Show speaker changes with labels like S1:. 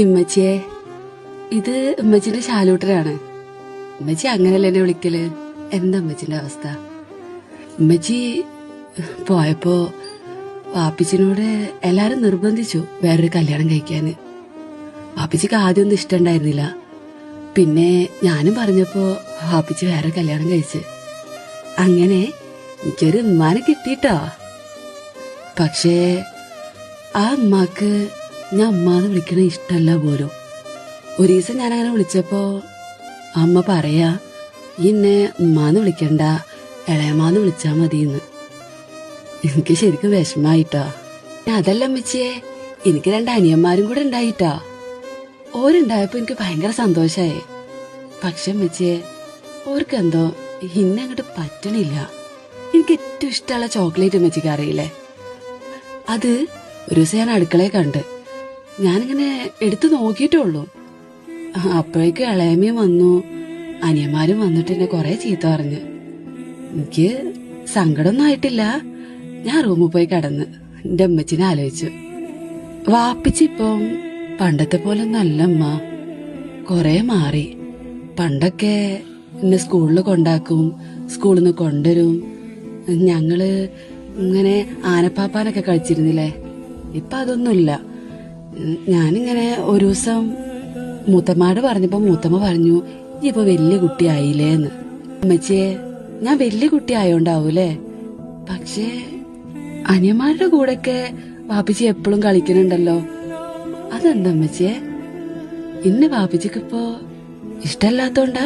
S1: ഇമ്മച്ചിയെ? ഇത് ഉമ്മച്ചിന്റെ ശാലൂട്ടരാണ്. ഉമ്മച്ചി അങ്ങനല്ല എന്നെ വിളിക്കൽ? എന്താ ഉമ്മച്ചിന്റെ അവസ്ഥ? ഉമ്മച്ചി പോയപ്പോ വാപ്പിച്ചിനോട് എല്ലാരും നിർബന്ധിച്ചു വേറൊരു കല്യാണം കഴിക്കാന്. വാപ്പിച്ചിക്ക് ആദ്യമൊന്നും ഇഷ്ടണ്ടായിരുന്നില്ല. പിന്നെ ഞാനും പറഞ്ഞപ്പോ വാപ്പിച്ച് വേറെ കല്യാണം കഴിച്ച്. അങ്ങനെ എനിക്കൊരു ഉമ്മാനെ കിട്ടിട്ടോ. പക്ഷേ ആ അമ്മാക്ക് ഞാൻ അമ്മാന്ന് വിളിക്കണ ഇഷ്ടല്ല പോലും. ഒരു ദിവസം ഞാനങ്ങനെ വിളിച്ചപ്പോ അമ്മ പറയാ ഇന്നെ ഉമ്മാന്ന് വിളിക്കണ്ട ഇളയമാന്ന് വിളിച്ചാ മതിയെന്ന് എനിക്ക് ശരിക്കും വിഷമായിട്ടോ. അതല്ല അമ്മച്ചിയെ എനിക്ക് രണ്ട് അനിയന്മാരും കൂടെ ഉണ്ടായിട്ടോ. ഓരുണ്ടായപ്പോ എനിക്ക് ഭയങ്കര സന്തോഷായി. പക്ഷെ അമ്മച്ചിയെ ഓർക്കെന്തോ ഇന്നെ അങ്ങോട്ട് പറ്റണില്ല. എനിക്ക് ഏറ്റവും ഇഷ്ടമുള്ള ചോക്ലേറ്റ് അമ്മച്ചിക്ക് അറിയില്ലേ? അത് ഒരു ദിവസം ഞാൻ അടുക്കളയെ കണ്ട്. ഞാനിങ്ങനെ എടുത്തു നോക്കിയിട്ടേ ഉള്ളൂ. അപ്പോഴേക്ക് ഇളയമ്മയും വന്നു. അനിയന്മാരും വന്നിട്ട് എന്നെ കൊറേ ചീത്ത പറഞ്ഞു. എനിക്ക് സങ്കടമൊന്നും ആയിട്ടില്ല. ഞാൻ റൂമിൽ പോയി കിടന്ന് എന്റെ അമ്മച്ചിനെ ആലോചിച്ചു. വാപ്പിച്ചിപ്പം പണ്ടത്തെ പോലെ നല്ല അമ്മ കൊറേ മാറി. പണ്ടൊക്കെ എന്നെ സ്കൂളിൽ കൊണ്ടാക്കും സ്കൂളിൽ നിന്ന് കൊണ്ടുവരും. ഞങ്ങൾ ഇങ്ങനെ ആനപ്പാപ്പാനൊക്കെ കളിച്ചിരുന്നില്ലേ? ഇപ്പൊ അതൊന്നുമില്ല. ഞാനിങ്ങനെ ഒരു ദിവസം മൂത്തമ്മയോട് പറഞ്ഞപ്പോ മൂത്തമ്മ പറഞ്ഞു "ഇയ്യ് ഇപ്പൊ വലിയ കുട്ടിയായില്ലേന്ന് അമ്മച്ചിയെ ഞാൻ വലിയ കുട്ടി ആയോണ്ടാവൂലേ പക്ഷേ അനിയന്മാരുടെ കൂടെയൊക്കെ വാപ്പിച്ചി എപ്പോഴും കളിക്കുന്നുണ്ടല്ലോ. അതെന്താ അമ്മച്ചിയെ ഇന്ന് വാപ്പിച്ചിക്കിപ്പോ ഇഷ്ടല്ലാത്തോണ്ടാ